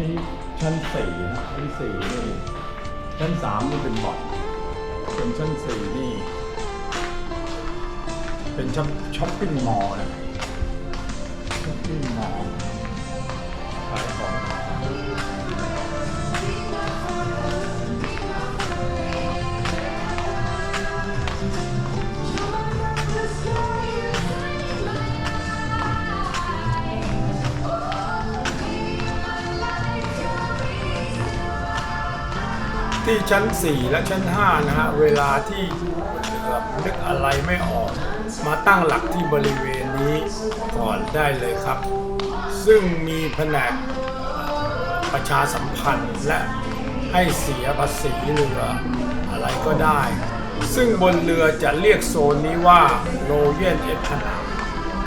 นี่ชั้นสี่นะชั้นสี่นี่ชั้นสามนี่เป็นบ่อนส่วนชั้นสี่นี่ เป็นช้อปช้อปปิ้งมอลล์นะช้อปปิ้งมอลล์ขายของ ที่ชั้น 4 และชั้น 5 นะฮะ เวลาที่นึกอะไรไม่ออก มาตั้งหลักที่บริเวณนี้ก่อนได้เลยครับ ซึ่งมีแผนกประชาสัมพันธ์และให้เสียภาษีเรืออะไรก็ได้ ซึ่งบนเรือจะเรียกโซนนี้ว่าโรเยนเอ็ดพนา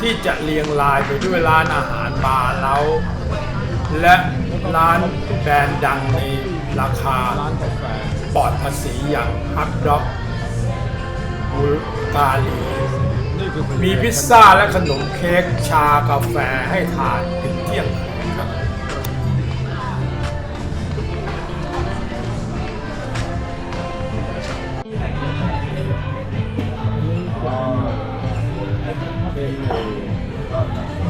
ที่จะเรียงรายไปด้วยร้านอาหารบาร์เล้าและร้านแบรนด์ดังใน ราคาร้านกาแฟปลอดภาษีอย่างฮักด็อกบูกาลี มีพิซซ่าและขนมเค้กชากาแฟให้ทานถึงเที่ยงครับ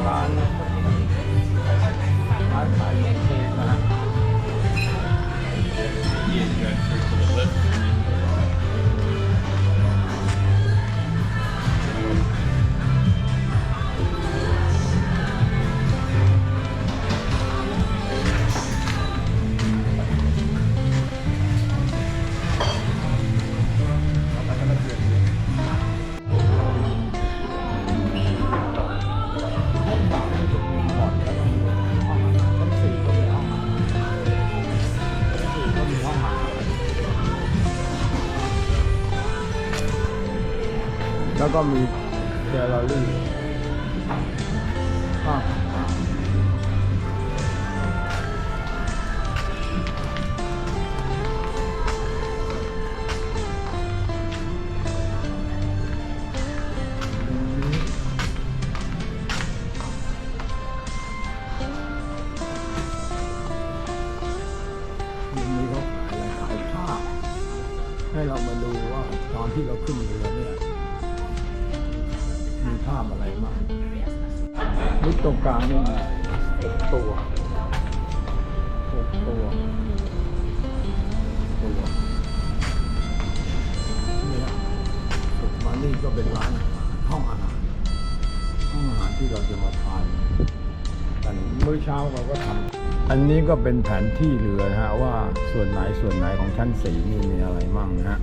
ร้านร้านขายเค้กนะ แล้วก็มีแกลเลอรี่ภาพต่างๆมุมนี้เขาขายอะไรขายผ้าให้เรามาดูว่าตอนที่เราขึ้นเรือเนี่ย มีภาพอะไรบ้างนี่ตรงกลางนี่มีหกตัวหกตัวตัวเนี่ยสุดมานี่ก็เป็นร้านอาหารห้องอาหารห้องอาหารที่เราจะมาทานกันมื้อเช้าเราก็ทำอันนี้ก็เป็นแผนที่เรือนะฮะว่าส่วนไหนส่วนไหนของชั้นสีนี่มีอะไรมั่งนะฮะ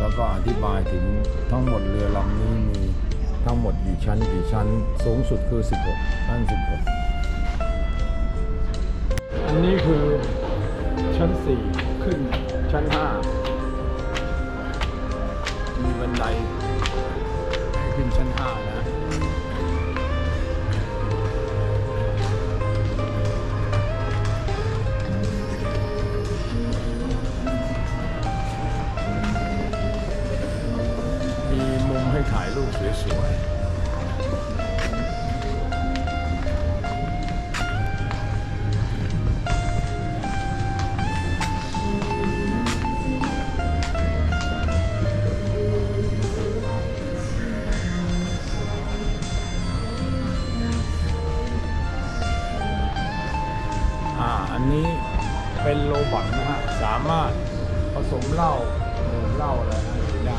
แล้วก็อธิบายถึงทั้งหมดเรือลำนี้มีทั้งหมดกี่ชั้นกี่ชั้น สูงสุดคือ 16ชั้น16 อันนี้คือชั้น 4 ขึ้นชั้น 5 มีบันไดให้ขึ้นชั้น5นะมี อันนี้เป็นโรบอทนะฮะ สามารถผสมเหล้าดื่มเหล้าอะไรนะได้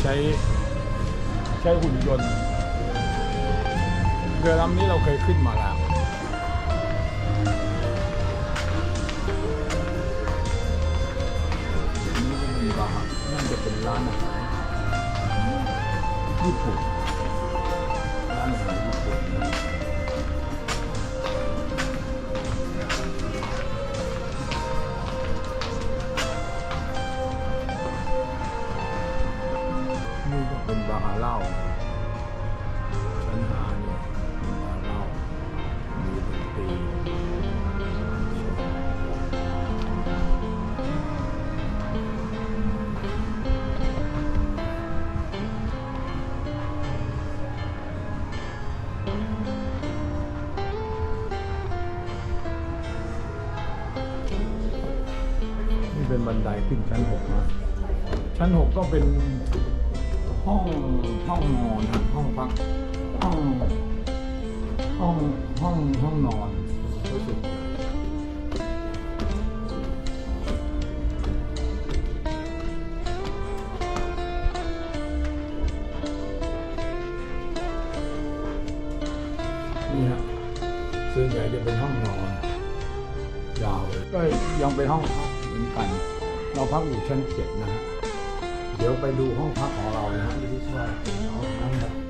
ใช้ใช้หุ่นยนต์เรือลำนี้เราเคยขึ้นมาแล้ว เล่าฉันหาเนี่ยน้ำาเล่ามีดนตรีเป็นบันไดขึ้นชั้นหกนะชั้นหกก็เป็น ห้องห้องนอนนะห้องพักห้องห้องห้องห้องนอนรู้สึกนี่ฮะส่วนใหญ่จะเป็นห้องนอนยาวเลยก็ยังเป็นห้องพักเหมือนกัน เราพักอยู่ชั้นเจ็ดนะฮะ เดี๋ยวไปดูห้องพักของเรานะฮะที่ชอบ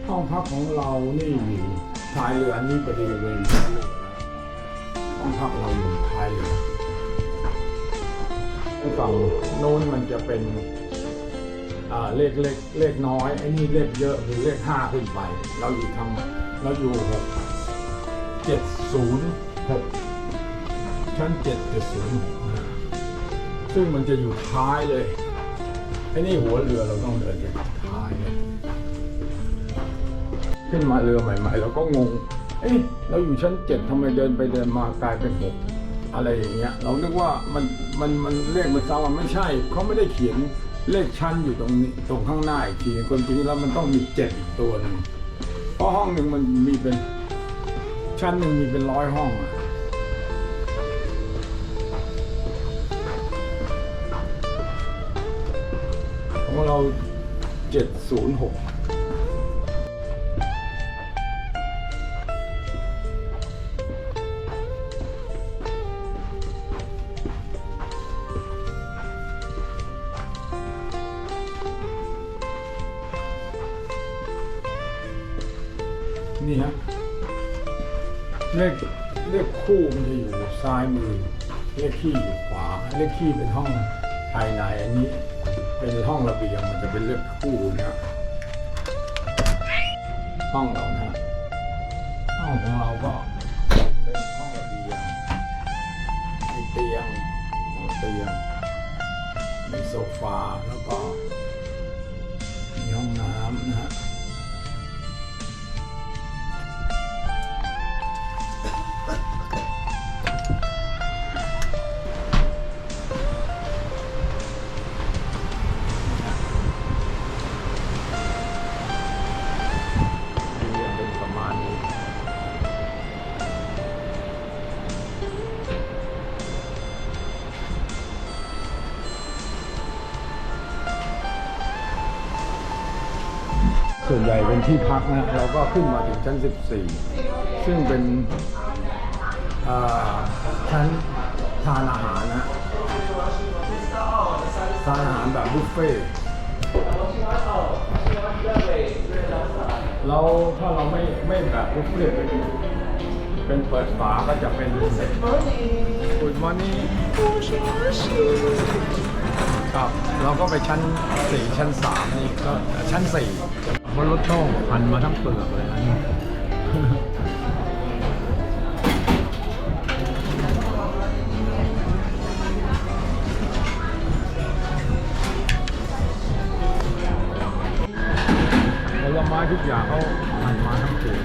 ห้องพักของเรานี่อยู่ท้ายเรืออันนี้บริเวณท้ายห้องพักเราอยู่ท้ายเรือฝั่งโน้นมันจะเป็นเลขเลขเลขน้อยไอ้นี่เลขเยอะคือเลขห้าขึ้นไป เราอยู่ทางเราอยู่หกเจ็ดศูนย์หกชั้นเจ็ดเจ็ดศูนย์ซึ่งมันจะอยู่ท้ายเลย ไอ้นี่หัวเรือเราต้องเดินไปท้ายเนี่ยขึ้นมาเรือใหม่ๆเราก็งง เอ้ยเราอยู่ชั้นเจ็ดทำไมเดินไปเดินมากลายเป็นหกอะไรอย่างเงี้ย เรานึกว่ามันมันมันเลขมันซ้ำมันไม่ใช่เขาไม่ได้เขียนเลขชั้นอยู่ตรงนี้ตรงข้างหน้าอีกทีคนจริงแล้วมันต้องมีเจ็ดอีกตัวหนึงเพราะห้องหนึ่งมันมีเป็นชั้นหนึ่งมีเป็นร้อยห้องอะ ของเรา706นี่ฮะเลขเลขคู่มันจะอยู่ซ้ายมือ เลขขี้อยู่ขวา เลขขี้เป็นห้องภายในอันนี้ เป็นห้องระเบียงมันจะเป็นเลขคู่นะฮะห้องเรานะฮะห้องของเราก็เป็นห้องระเบียงมีเตียงเตียงมีโซฟาแล้วก็มีห้องน้ำนะ นใหญ่เป็นที่พักนะเราก็ขึ้นมาถึงชั้น 14 ซึ่งเป็นชั้นทานอาหารนะทานอาหารแบบบุฟเฟ่เราถ้าเราไม่ไม่แบบบุฟเฟ่เป็เป็นเปิดฝาก็จะเป็นคุณมอนี่ครับเราก็ไปชั้น 4 ชั้น 3 นี่ก็ชั้น 4 เพราะรสโต้งพันมาทั้งเปลือกเลยอันนี้ผลไม้ทุกอย่างเขาหันมาทั้งเปลือก